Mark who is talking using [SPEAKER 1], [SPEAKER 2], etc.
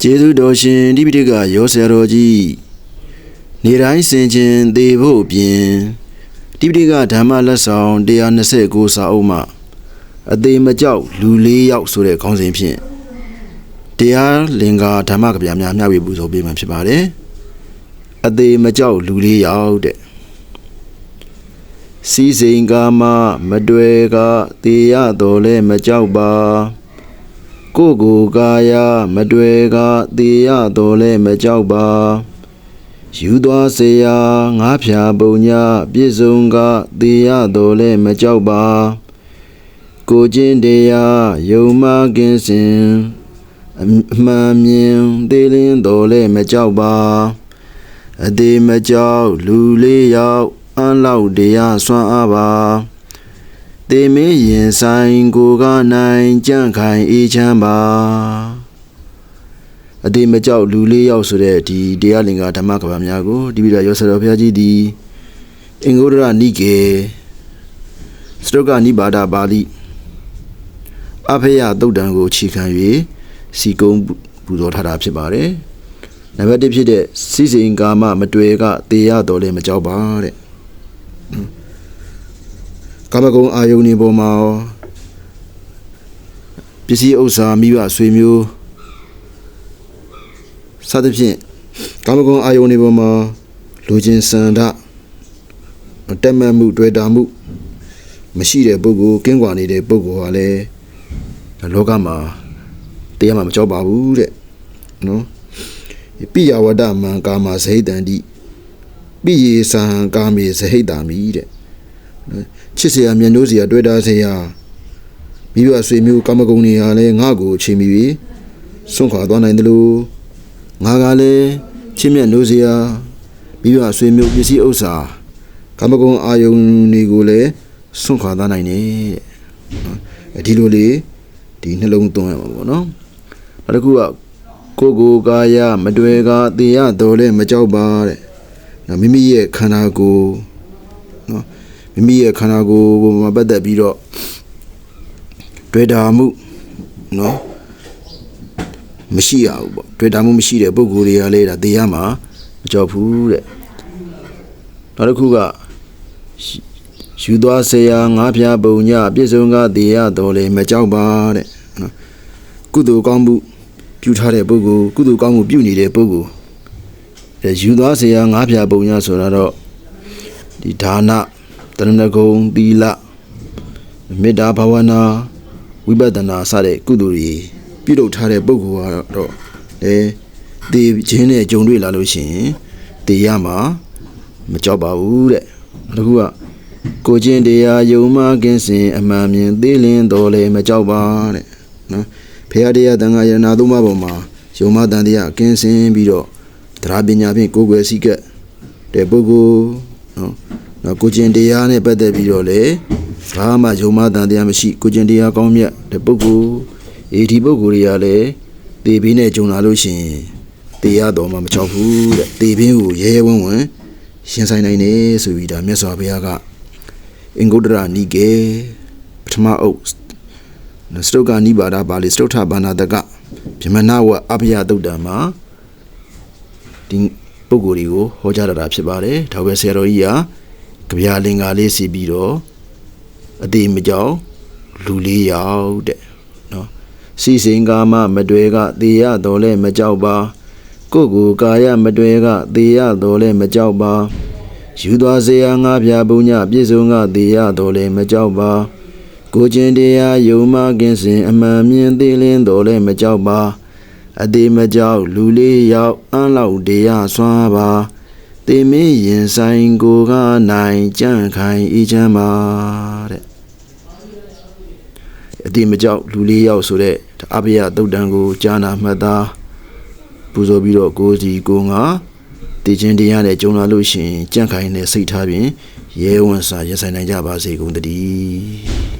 [SPEAKER 1] ကျေးဇူးတော်ရှင်ဒီပိဋကရောဆရာတော်ကြီးနေတိုင်းစင်ခြင်းသေဖို့အပြင်ဒီပိဋကဓမ္မလက်ဆောင်129စာအုပ်မှာအသေးမကြောက်လူ၄ယောက်ဆိုတဲ့ခေါင်းစဉ်ဖြင့်တရားလင်္ကာဓမ္မကဗျာများမျှဝေပူဇော်ပေးမှာဖြစ်ပါတယ်အသေးမကြောက်လူ၄ယောက်တဲ့စီစိန်ကာမမတွေ့ကတေရတော်လဲမကြောက်ပါ ကိုကိုကာယမတွေ့ကတေရတော်လဲမကြောက်ပါယူသွားစေရာငါးဖြာပုံညာပြည့်စုံကတေရတော်လဲမကြောက်ပါကိုချင်းတရားယုံမကင်းစင်အမှန်မြင်သေးလင်းတော်လဲမကြောက်ပါအသေးမကြောက်လူလေးယောက်အန်လောက်တရားဆွမ်းအားပါ တေမင်းရင်ဆိုင်ကိုကနိုင်ကြန့်ခိုင်အေးချမ်းပါအတိမကြောက်လူလေးယောက်ဆိုတဲ့ဒီတရားလင်္ကာဓမ္မကဘာများကိုဒီပိဒါရောဆရာတော်ဘုရားကြီးဒီအင်္ဂုတရနိကေစတုကနိဘာဒပါဠိအဖေယသုတ်တံကိုခြီခံ၍စီကုံပူဇော်ထားတာဖြစ်ပါတယ်နံပါတ်1ဖြစ်တဲ့စီစဉ်ကာမမတွေ့ကတေရတော်လည်းမကြောက်ပါတဲ့ ကာမဂုဏ်အာယုန်ဒီပေါ်မှာရောပစ္စည်းဥစ္စာမိဘဆွေမျိုးစသဖြင့်ကာမဂုဏ်အာယုန်ဒီပေါ်မှာလူချင်းစန္ဒတက်မှတ်မှုတွေ့တာမှု မရှိတဲ့ပုဂ္ဂိုလ်ကင်းကွာနေတဲ့ပုဂ္ဂိုလ်ဟာလည်းလောကမှာတရားမှမကြောက်ပါဘူးတဲ့နော်ပိယဝဒမံကာမဇဟိတန္တိပိယေသံကာမေဇဟိတာမိတဲ့ ချစ်စရာမျက်နှိုးစရာတွေ့တာစရာမိဘဆွေမျိုးကာမဂုဏ်တွေဟာလည်းငါ့ကိုချိန်မိပြီးစွန့်ခွာသွားနိုင်တယ်လို့ငါကလည်းချစ်မျက်နှိုးစရာမိဘဆွေမျိုးပစ္စည်းဥစ္စာကာမဂုဏ်အာယုန်တွေကိုလည်းစွန့်ခွာသွားနိုင်တယ်တဲ့နော်အဲဒီလိုလေဒီနှလုံးသွင်းရမှာပေါ့နော်နောက်တစ်ခုကကိုယ်ကိုယ်ကာယမတွေ့ကတေရတော်လဲမကြောက်ပါတဲ့နော်မိမိရဲ့ခန္ဓာကိုယ်နော် မိမိရဲ့ခန္ဓာကိုယ်ပုံမှာပတ်သက်ပြီးတော့တွေ့တာမှုနော်မရှိရဘူးပေါ့တွေ့တာမှုမရှိတဲ့ပုံကိုယ်တွေကလည်းဒါတရားမှာမကြောက်ဘူးတဲ့နောက်တစ်ခုကယူသွားဆရာငါးဖြာပုံညပြည့်စုံကတရားတော်လည်းမကြောက်ပါတဲ့နော်ကုသိုလ်ကောင်းမှုပြုထားတဲ့ပုဂ္ဂိုလ်ကုသိုလ်ကောင်းမှုပြုနေတဲ့ပုဂ္ဂိုလ်ယူသွားဆရာငါးဖြာပုံညဆိုတာတော့ဒီဒါန တရဏဂုံသီလမေတ္တာဘာဝနာဝိပဿနာစတဲ့ကုသိုလ်တွေပြုလုပ်ထားတဲ့ပုဂ္ဂိုလ်ကတော့လေဒီခြင်းနဲ့ကြုံတွေ့လာလို့ရှိရင်တေရမှာမကြောက်ပါဘူးတဲ့တခုကကိုချင်းတရားယုံမကင်းစင်အမှန်မြင်သေးလင်းတော်လေမကြောက်ပါတဲ့နော်ဖေရတရားတန်ခါယနာသုံးပါးပေါ်မှာယုံမတန်တရားကင်းစင်ပြီးတော့တရားပညာဖြင့်ကိုယ်ွယ်စိကက်တဲ့ပုဂ္ဂိုလ်နော် နော်ကိုကျင်တရားနဲ့ပတ်သက်ပြီးတော့လေဘာမှယုံမတန်တရားမရှိကိုကျင်တရားကောင်းမြတ်တဲ့ပုဂ္ဂိုလ်အေဒီပုဂ္ဂိုလ်တွေကလည်းတေဘင်းနဲ့ဂျုံလာလို့ရှိရင်တရားတော်မှမချောက်ဘူးတဲ့တေဘင်းကိုရဲရဲဝံ့ဝံ့ရှင်ဆိုင်နိုင်တယ်ဆိုပြီးဒါမြတ်စွာဘုရားကအင်္ဂုတ္တရနိကေပထမအုပ်စတုကနိဘာဒပါဠိစတုထဘာနာတကဗြဟ္မဏဝအဘယတုတ်တံမှာဒီပုဂ္ဂိုလ်တွေကိုဟောကြားတာဖြစ်ပါတယ်ဒါပဲဆရာတော်ကြီးက ကြပြလင်္ကာလေးစီပြီးတော့အတိမကြောက်လူလေးရောက်တဲ့နော်စီစဉ်ကာမမတွေ့ကသေရတော်လဲမကြောက်ပါကိုယ်ကိုယ်ကာယမတွေ့ကသေရတော်လဲမကြောက်ပါယူသွားစေရငါးပြပုံညပြည့်စုံကသေရတော်လဲမကြောက်ပါကိုချင်းတရားယုံမကင်းစင်အမှန်မြင်သိလင်းတော်လဲမကြောက်ပါအတိမကြောက်လူလေးရောက်အန်းလောက်တရားဆွမ်းပါ တေမင်းရင်ဆိုင်ကိုကနိုင်ကြန့်ခိုင်အေးချမ်းပါတဲ့အတိမကြောက်လူလေးယောက်ဆိုတဲ့အဘယတုတ်တန်ကိုကြားနာမှတ်သားပူဇော်ပြီးတော့ကိုစီကိုငါတည်ခြင်းတရားနဲ့ကြုံလာလို့ရှိရင်ကြန့်ခိုင်တဲ့စိတ်ထားဖြင့်ရဲဝံစာရဆိုင်နိုင်ကြပါစေကုန်တည်း